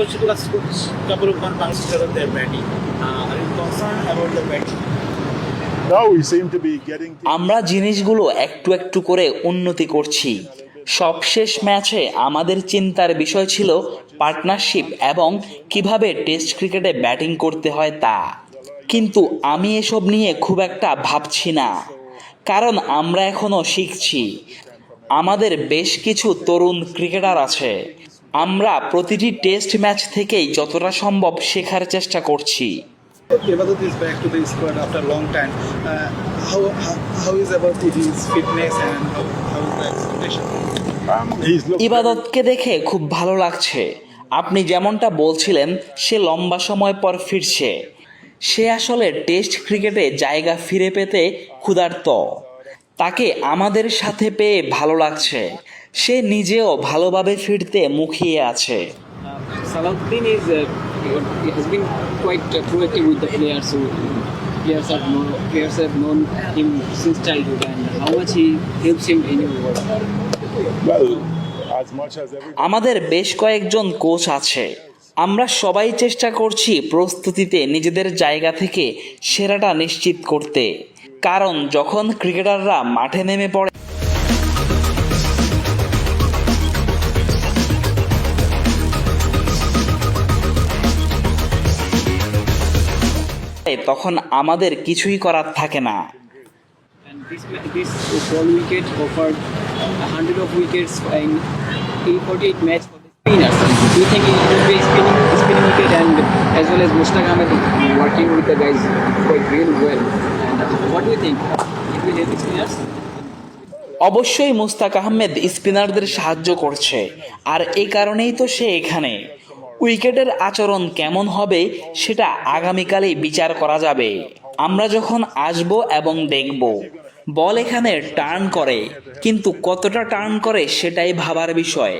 question to ask coach couple of one points about their batting. Uh, are you concerned about the batting? No, we seem to be getting. আমরা জিনিসগুলো একটু একটু করে উন্নতি করছি সবশেষ ম্যাচে আমাদের চিন্তার বিষয় ছিল পার্টনারশিপ এবং কীভাবে টেস্ট ক্রিকেটে ব্যাটিং করতে হয় তা কিন্তু আমি এসব নিয়ে খুব একটা ভাবছি না কারণ আমরা এখনও শিখছি আমাদের বেশ কিছু তরুণ ক্রিকেটার আছে আমরা প্রতিটি টেস্ট ম্যাচ থেকেই যতটা সম্ভব শেখার চেষ্টা করছি Ibadat is back to the squad after a long time. Uh, how, how, how is about his fitness and how, how is the expectation? He's looked. ইবাদতকে দেখে খুব ভালো লাগছে আপনি যেমনটা বলছিলেন সে লম্বা সময় পর ফিরছে সে আসলে টেস্ট ক্রিকেটে জায়গা ফিরে পেতে ক্ষুধার্ত তাকে আমাদের সাথে পেয়ে ভালো লাগছে সে নিজেও ভালোভাবে ফিরতে মুখিয়ে আছে। আমাদের বেশ কয়েকজন কোচ আছে। আমরা সবাই চেষ্টা করছি প্রস্তুতিতে নিজেদের জায়গা থেকে সেরাটা নিশ্চিত করতে। কারণ যখন ক্রিকেটাররা মাঠে নেমে পড়ে think? It will help the spinners? অবশ্যই মুস্তাক আহমেদ স্পিনারদের সাহায্য করছে আর এই কারণেই তো সে এখানে উইকেটের আচরণ কেমন হবে সেটা আগামীকালেই বিচার করা যাবে। আমরা যখন আসব এবং দেখব, বল এখানে টার্ন করে, কিন্তু কতটা টার্ন করে সেটাই ভাবার বিষয়।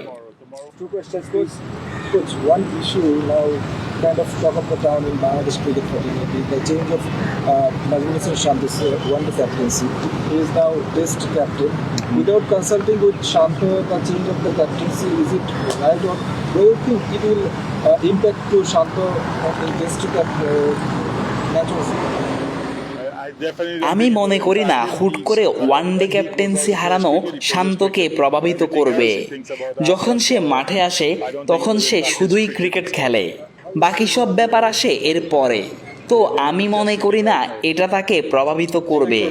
Kind of talk of the town in Bangladesh cricket fraternity, the change of uh, Nazmul Hussain Shanto's uh, one captaincy. He is now test captain. Without consulting with Shanto, the change of the captaincy, is it right or do you think it will uh, impact to Shanto in test cap uh, matches? আমি মনে করি না হুট করে one day captaincy হারানো শান্তকে প্রভাবিত করবে যখন সে মাঠে আসে তখন সে শুধুই ক্রিকেট খেলে বাকি সব ব্যাপার আসে এরপরে তো আমি মনে করি না এটা তাকে প্রভাবিত করবে.